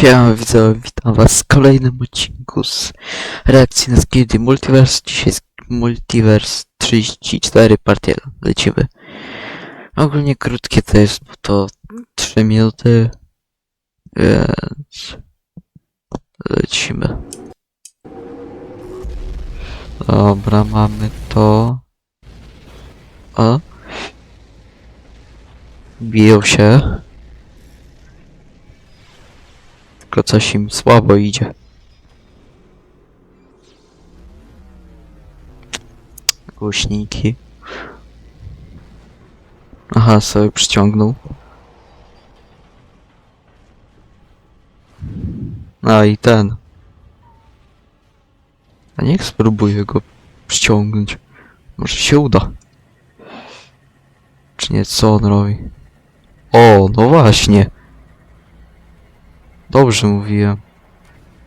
Siema widzowie, witam was w kolejnym odcinku z reakcji na Skildy Multiverse. Dzisiaj jest Multiverse 34 partie. Lecimy. Ogólnie krótkie to jest, bo to 3 minuty, więc lecimy. Dobra, mamy to. O. Biją się. Tylko coś im słabo idzie. Głośniki. Aha, sobie przyciągnął. A i ten. A niech spróbuję go przyciągnąć. Może się uda. Czy nie, co on robi? O, no właśnie. Dobrze mówiłem,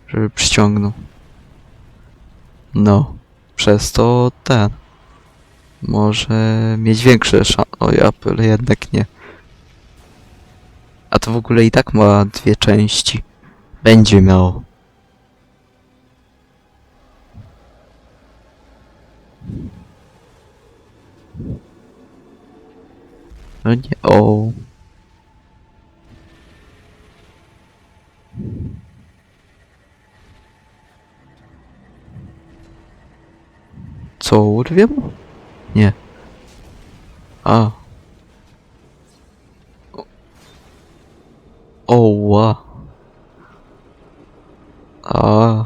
żeby przyciągnął. No, przez to ten. Może mieć większe szanse. Oj, Apple jednak nie. A to w ogóle i tak ma dwie części. Będzie miał. No nie, o. Co, urwie? Nie. A. Oła. A.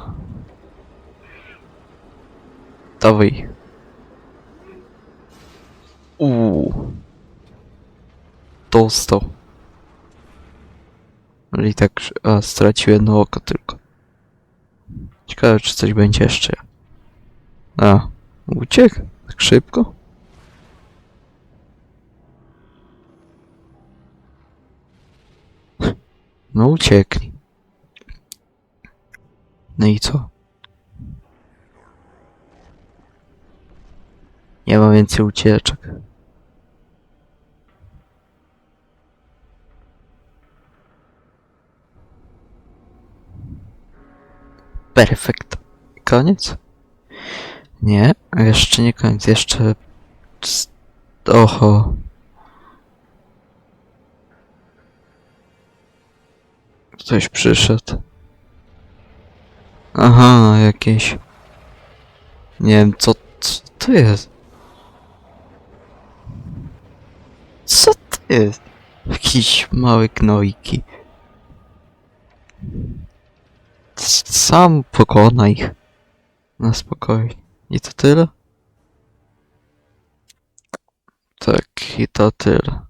Dawaj. Uuu. Dostał. I tak, a, stracił jedno oko tylko. Ciekawe, czy coś będzie jeszcze. A, uciekł? Tak szybko? No uciekli. No i co? Nie ma więcej ucieczek. Perfekt. Koniec? Nie, jeszcze nie koniec, jeszcze... Oho. Ktoś przyszedł. Aha, jakieś... Nie wiem, co, co to jest? Co to jest? Jakiś mały gnojki. Sam pokona ich. Na spokojnie. I to tyle? Tak, i to tyle.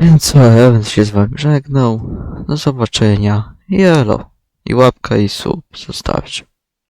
Więc co, ja bym się z wami żegnał. Do zobaczenia. Jelo. I łapka i sub zostawcie.